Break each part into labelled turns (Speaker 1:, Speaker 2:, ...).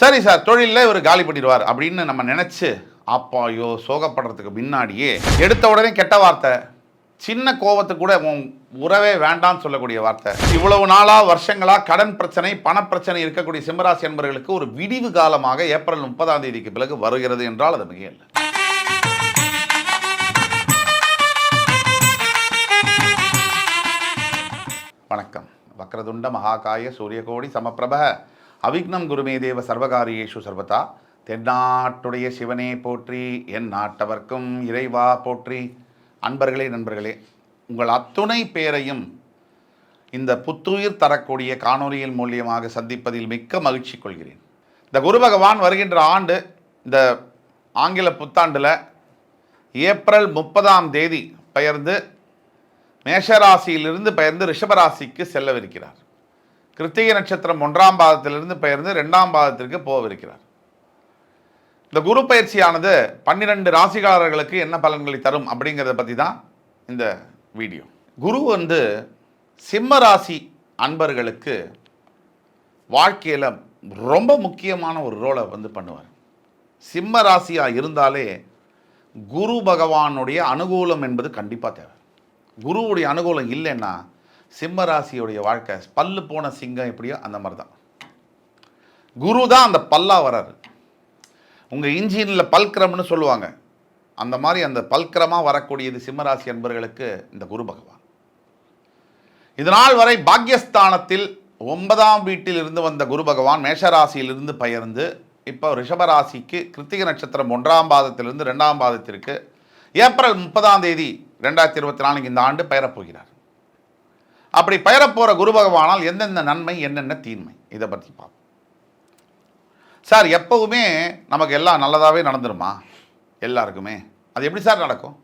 Speaker 1: சரி சார் தொழிலில் இவர் காலி பண்ணிடுவார் அப்படின்னு நம்ம நினச்சி அப்பாயோ சோகப்படுறதுக்கு முன்னாடியே எடுத்த உடனே கெட்ட வார்த்தை. சின்ன கோவத்துக்கு கூட உன் உறவே வேண்டாம்னு சொல்லக்கூடிய வார்த்தை. இவ்வளவு நாளா வருஷங்களா கடன் பிரச்சனை பணப்பிரச்சனை இருக்கக்கூடிய சிம்மராசி என்பவர்களுக்கு ஒரு விடிவு காலமாக ஏப்ரல் முப்பதாம் தேதிக்கு பிறகு வருகிறது என்றால் அது மிக இல்லை வணக்கம். வக்ரதுண்ட மகாகாய சூரியகோடி சமப்பிரப. அவிக்னம் குருமே தேவ சர்வகாரியேஷு சர்வதா. தென்னாட்டுடைய சிவனே போற்றி என் நாட்டவர்க்கும் இறைவா போற்றி. அன்பர்களே நண்பர்களே உங்கள் அத்துணை பேரையும் இந்த புத்துயிர் தரக்கூடிய காணொலியின் மூலியமாக சந்திப்பதில் மிக்க மகிழ்ச்சி கொள்கிறேன். இந்த குரு பகவான் வருகின்ற ஆண்டு இந்த ஆங்கில புத்தாண்டில் ஏப்ரல் முப்பதாம் தேதி பெயர்ந்து மேஷராசியிலிருந்து பெயர்ந்து ரிஷபராசிக்கு செல்லவிருக்கிறார். கிருத்திகை நட்சத்திரம் ஒன்றாம் பாதத்திலிருந்து பெயர்ந்து ரெண்டாம் பாதத்திற்கு போவிருக்கிறார் இந்த குரு பயிற்சியானது பன்னிரெண்டு ராசிகாரர்களுக்கு என்ன பலன்களை தரும் அப்படிங்கிறத பற்றி தான் இந்த வீடியோ. குரு வந்து சிம்ம ராசி அன்பர்களுக்கு வாழ்க்கையில் ரொம்ப முக்கியமான ஒரு ரோலை வந்து பண்ணுவார். சிம்ம ராசியாக இருந்தாலே குரு பகவானுடைய அனுகூலம் என்பது கண்டிப்பாக தேவை. குருவுடைய அனுகூலம் இல்லைன்னா சிம்ம ராசியுடைய வாழ்க்கை பல்லு போன சிங்கம் எப்படியோ அந்த மாதிரி தான் குரு தான் அந்த பல்லா வராரு. உங்கள் இன்ஜினில் பல்கிரம்னு சொல்லுவாங்க. அந்த மாதிரி அந்த பல்கிரமாக வரக்கூடியது சிம்மராசி அன்பர்களுக்கு இந்த குரு பகவான். இதனால் வரை பாக்யஸ்தானத்தில் ஒன்பதாம் வீட்டில் இருந்து வந்த குரு பகவான் மேஷராசியிலிருந்து பெயர்ந்து இப்போ ரிஷபராசிக்கு கிருத்திக நட்சத்திரம் ஒன்றாம் பாதத்திலிருந்து ரெண்டாம் பாதத்திற்கு ஏப்ரல் முப்பதாம் தேதி ரெண்டாயிரத்தி இருபத்தி நான்கு இந்த ஆண்டு பெயரப்போகிறார் அப்படி பெயரப்போகிற குரு பகவானால் எந்தெந்த நன்மை என்னென்ன தீன்மை? இதை பற்றி பார்ப்போம். சார் எப்போவுமே நமக்கு எல்லாம் நல்லதாகவே நடந்துருமா? எல்லாருக்குமே. அது எப்படி சார் நடக்கும்?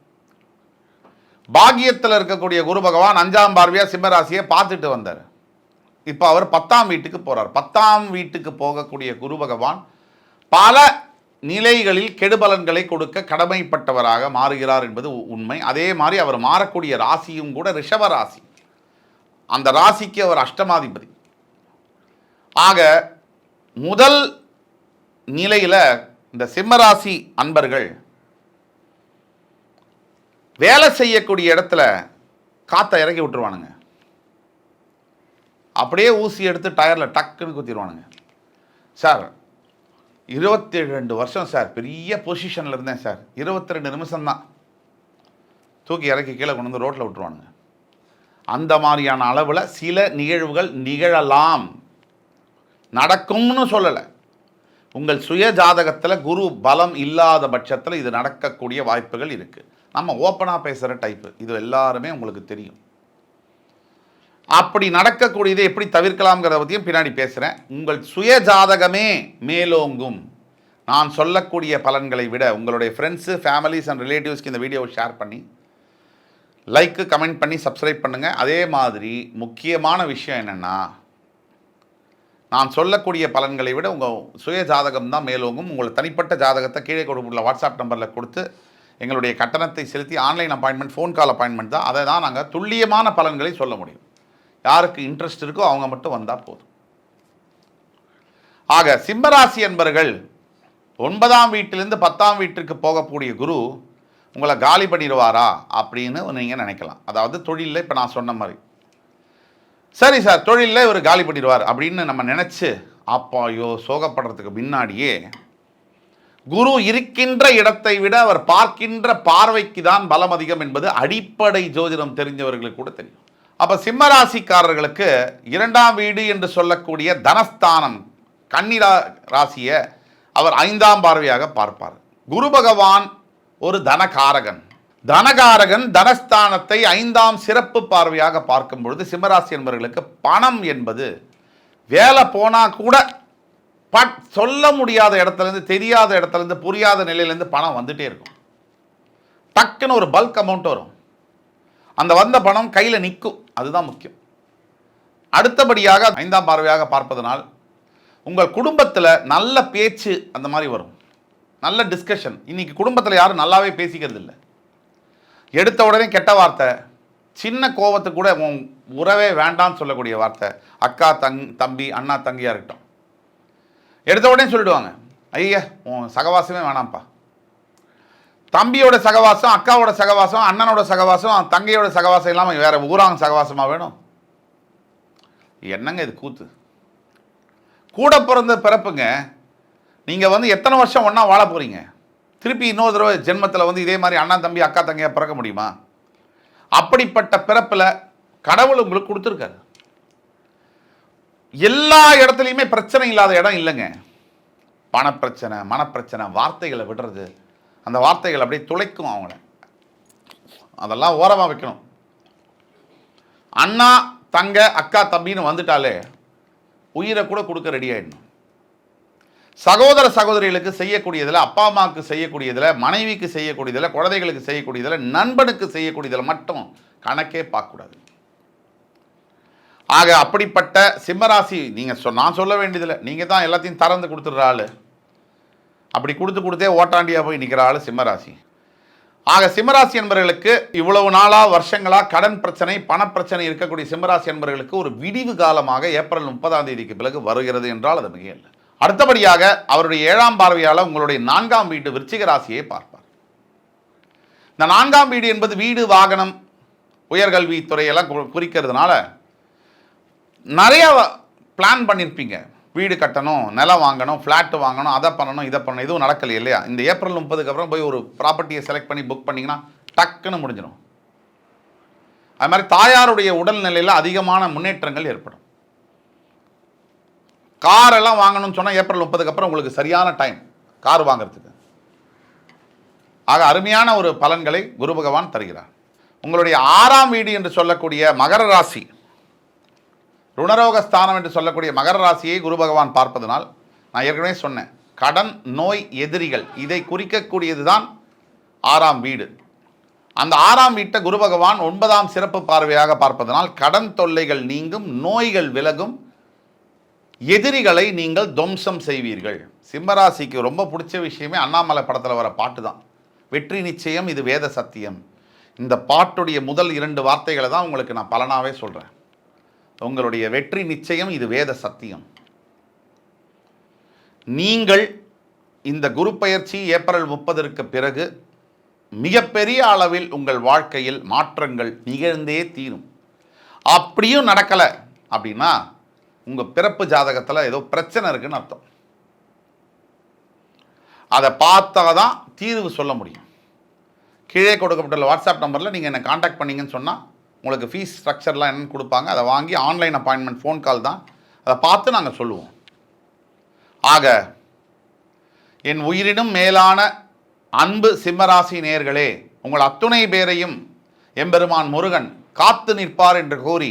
Speaker 1: பாக்கியத்தில் இருக்கக்கூடிய குரு பகவான் அஞ்சாம் பார்வையாக சிம்மராசியை பார்த்துட்டு வந்தார். இப்போ அவர் பத்தாம் வீட்டுக்கு போகிறார் பத்தாம் வீட்டுக்கு போகக்கூடிய குரு பகவான் பல நிலைகளில் கெடுபலன்களை கொடுக்க கடமைப்பட்டவராக மாறுகிறார் என்பது உண்மை. அதே மாதிரி அவர் மாறக்கூடிய ராசியும் கூட ரிஷப ராசி. அந்த ராசிக்கு அவர் அஷ்டமாதிபதி. ஆக முதல் நிலையில் இந்த சிம்மராசி அன்பர்கள் வேலை செய்யக்கூடிய இடத்துல காற்றை இறக்கி விட்டுருவானுங்க. அப்படியே ஊசி எடுத்து டயரில் டக்குன்னு குத்திடுவானுங்க சார் இருபத்தி ரெண்டு வருஷம் சார் பெரிய பொசிஷனில் இருந்தேன் சார். இருபத்தி ரெண்டு நிமிஷம்தான். தூக்கி இறக்கி கீழே கொண்டு வந்து ரோட்டில் விட்டுருவானுங்க. அந்த மாதிரியான அளவில் சில நிகழ்வுகள் நிகழலாம். நடக்கும்னு சொல்லலை. உங்கள் சுய ஜாதகத்தில் குரு பலம் இல்லாத பட்சத்தில் இது நடக்கக்கூடிய வாய்ப்புகள் இருக்குது நம்ம ஓப்பனாக பேசுகிற டைப்பு இது எல்லாருமே உங்களுக்கு தெரியும். அப்படி நடக்கக்கூடியதை எப்படி தவிர்க்கலாம்ங்கிறத பற்றியும் பின்னாடி பேசுகிறேன் உங்கள் சுய ஜாதகமே மேலோங்கும். நான் சொல்லக்கூடிய பலன்களை விட உங்களுடைய ஃப்ரெண்ட்ஸு ஃபேமிலிஸ் அண்ட் ரிலேட்டிவ்ஸ்க்கு இந்த வீடியோவை ஷேர் பண்ணி லைக்கு கமெண்ட் பண்ணி சப்ஸ்கிரைப் பண்ணுங்கள் அதே மாதிரி முக்கியமான விஷயம் என்னென்னா நான் சொல்லக்கூடிய பலன்களை விட உங்கள் சுய ஜாதகம் தான் மேலோங்கும். உங்களை தனிப்பட்ட ஜாதகத்தை கீழே கொடுத்துள்ள வாட்ஸ்அப் நம்பரில் கொடுத்து எங்களுடைய கட்டணத்தை செலுத்தி online appointment phone call appointment தான். அதை தான் நாங்கள் துல்லியமான பலன்களை சொல்ல முடியும். யாருக்கு இன்ட்ரெஸ்ட் இருக்கோ அவங்க மட்டும் வந்தால் போதும். ஆக சிம்மராசி என்பர்கள் ஒன்பதாம் வீட்டிலிருந்து பத்தாம் வீட்டிற்கு போகக்கூடிய குரு உங்களை காலி பண்ணிடுவாரா அப்படின்னு நீங்கள் நினைக்கலாம். அதாவது தொழிலில் இப்போ நான் சொன்ன மாதிரி. சரி சார் தொழிலில் இவர் காலி பண்ணிடுவார் அப்படின்னு நம்ம நினச்சி அப்பாயோ சோகப்படுறதுக்கு முன்னாடியே குரு இருக்கின்ற இடத்தை விட அவர் பார்க்கின்ற பார்வைக்கு தான் பலம் அதிகம் என்பது அடிப்படை ஜோதிடம் தெரிஞ்சவர்களுக்கு கூட தெரியும். அப்போ சிம்மராசிக்காரர்களுக்கு இரண்டாம் வீடு என்று சொல்லக்கூடிய தனஸ்தானம் கன்னிரா ராசியை அவர் ஐந்தாம் பார்வையாக பார்ப்பார். குரு பகவான் ஒரு தனகாரகன். தனகாரகன் தனஸ்தானத்தை ஐந்தாம் சிறப்பு பார்வையாக பார்க்கும் பொழுது சிம்மராசி என்பவர்களுக்கு பணம் என்பது வேலை போனால் கூட பட் சொல்ல முடியாத இடத்துலேருந்து தெரியாத இடத்துலேருந்து புரியாத நிலையிலேருந்து பணம் வந்துகிட்டே இருக்கும். டக்குன்னு ஒரு பல்க் அமௌண்ட் வரும். அந்த வந்த பணம் கையில் நிற்கும் அதுதான் முக்கியம். அடுத்தபடியாக ஐந்தாம் பார்வையாக பார்ப்பதனால் உங்கள் குடும்பத்தில் நல்ல பேச்சு அந்த மாதிரி வரும். நல்ல டிஸ்கஷன் இன்னைக்கு குடும்பத்தில் யாரும் நல்லாவே பேசிக்கிறது இல்லை எடுத்த உடனே கெட்ட வார்த்தை சின்ன கோவத்துக்கு கூட உன் உறவே வேண்டாம்னு சொல்லக்கூடிய வார்த்தை. அக்கா தங் தம்பி அண்ணா தங்கியாக இருக்கட்டும். எடுத்த உடனே சொல்லிடுவாங்க ஐயா உன் சகவாசமே வேணாம்ப்பா. தம்பியோட சகவாசம் அக்காவோட சகவாசம் அண்ணனோட சகவாசம் தங்கையோட சகவாசம் இல்லாமல் வேறு ஊராங்க சகவாசமாக வேணும்? என்னங்க இது கூத்து? கூட பிறந்த பிறப்புங்க நீங்கள் வந்து எத்தனை வருஷம் ஒன்றா வாழ போகிறீங்க திருப்பி இன்னொரு தடவை ஜென்மத்தில் வந்து இதே மாதிரி அண்ணா தம்பி அக்கா தங்கையா பிறக்க முடியுமா? அப்படிப்பட்ட பிறப்பில் கடவுள் உங்களுக்கு கொடுத்துருக்காரு. எல்லா இடத்துலையுமே பிரச்சனை இல்லாத இடம் இல்லைங்க. பணப்பிரச்சனை மனப்பிரச்சனை வார்த்தைகளை விடுறது. அந்த வார்த்தைகள் அப்படியே துளைக்கும் அவங்கள. அதெல்லாம் ஓரமாக வைக்கணும். அண்ணா தங்க அக்கா தம்பின்னு வந்துட்டாலே உயிரை கூட கொடுக்க ரெடி ஆகிடணும் சகோதர சகோதரிகளுக்கு செய்யக்கூடியதில் அப்பா அம்மாவுக்கு செய்யக்கூடியதில் மனைவிக்கு செய்யக்கூடியதில் குழந்தைகளுக்கு செய்யக்கூடியதில் நண்பனுக்கு செய்யக்கூடியதில் மட்டும் கணக்கே பார்க்கக்கூடாது. ஆக அப்படிப்பட்ட சிம்மராசி நீங்கள் சொ நான் சொல்ல வேண்டியதில்லை. நீங்கள் தான் எல்லாத்தையும் திறந்து கொடுத்துட்ற ஆள். அப்படி கொடுத்து கொடுத்தே ஓட்டாண்டியாக போய் நிற்கிற ஆள் சிம்மராசி. ஆக சிம்மராசி என்பவர்களுக்கு இவ்வளவு நாளாக வருஷங்களாக கடன் பிரச்சனை பணப்பிரச்சனை இருக்கக்கூடிய சிம்மராசி என்பவர்களுக்கு ஒரு விடிவு காலமாக ஏப்ரல் முப்பதாம் தேதிக்கு பிறகு வருகிறது என்றால் அது மிக இல்லை அடுத்தபடியாக அவருடைய ஏழாம் பார்வையால் உங்களுடைய நான்காம் வீடு விருச்சிக ராசியை பார்ப்பார். இந்த நான்காம் வீடு என்பது வீடு வாகனம் உயர்கல்வி துறையெல்லாம் குறிக்கிறதுனால நிறைய பிளான் பண்ணியிருப்பீங்க வீடு கட்டணும் நிலம் வாங்கணும் ஃப்ளாட்டு வாங்கணும் அதை பண்ணணும் இதை பண்ணணும். இதுவும் நடக்கலை இல்லையா? இந்த ஏப்ரல் முப்பதுக்கு அப்புறம் போய் ஒரு ப்ராப்பர்ட்டியை செலக்ட் பண்ணி புக் பண்ணிங்கன்னா டக்குன்னு முடிஞ்சிடும். அது மாதிரி தாயாருடைய உடல்நிலையில் அதிகமான முன்னேற்றங்கள் ஏற்படும். காரெல்லாம் வாங்கணும்னு சொன்னால் ஏப்ரல் முப்பதுக்கு அப்புறம் உங்களுக்கு சரியான டைம் கார் வாங்குறதுக்கு. ஆக அருமையான ஒரு பலன்களை குரு பகவான் தருகிறார். உங்களுடைய ஆறாம் வீடு என்று சொல்லக்கூடிய மகர ராசி ருணரோக ஸ்தானம் என்று சொல்லக்கூடிய மகர ராசியை குரு பகவான் பார்ப்பதனால் நான் ஏற்கனவே சொன்னேன் கடன் நோய் எதிரிகள் இதை குறிக்கக்கூடியது தான் ஆறாம் வீடு. அந்த ஆறாம் வீட்டை குரு பகவான் ஒன்பதாம் சிறப்பு பார்வையாக பார்ப்பதனால் கடன் தொல்லைகள் நீங்கும் நோய்கள் விலகும் எதிரிகளை நீங்கள் துவம்சம் செய்வீர்கள். சிம்மராசிக்கு ரொம்ப பிடிச்ச விஷயமே அண்ணாமலை படத்தில் வர பாட்டு தான். வெற்றி நிச்சயம் இது வேத சத்தியம். இந்த பாட்டுடைய முதல் இரண்டு வார்த்தைகளை தான் உங்களுக்கு நான் பலனாகவே சொல்கிறேன் உங்களுடைய வெற்றி நிச்சயம் இது வேத சத்தியம். நீங்கள் இந்த குரு பயிற்சி ஏப்ரல் முப்பதற்கு பிறகு மிகப்பெரிய அளவில் உங்கள் வாழ்க்கையில் மாற்றங்கள் நிகழ்ந்தே தீரும். அப்படியும் நடக்கலை அப்படின்னா உங்கள் பிறப்பு ஜாதகத்தில் ஏதோ பிரச்சனை இருக்குன்னு அர்த்தம். அதை பார்த்தா தான் தீர்வு சொல்ல முடியும். கீழே கொடுக்கப்பட்டுள்ள வாட்ஸ்அப் நம்பரில் நீங்கள் என்னை காண்டாக்ட் பண்ணீங்கன்னு சொன்னால் உங்களுக்கு ஃபீஸ் ஸ்ட்ரக்சர்லாம் என்னென்னு கொடுப்பாங்க. அதை வாங்கி ஆன்லைன் அப்பாயின்மெண்ட் ஃபோன் கால் தான். அதை பார்த்து நாங்கள் சொல்லுவோம். ஆக என் உயிரினும் மேலான அன்பு சிம்மராசி நேர்களே உங்கள் அத்துணை பேரையும் எம்பெருமான் முருகன் காத்து நிற்பார் என்று கூறி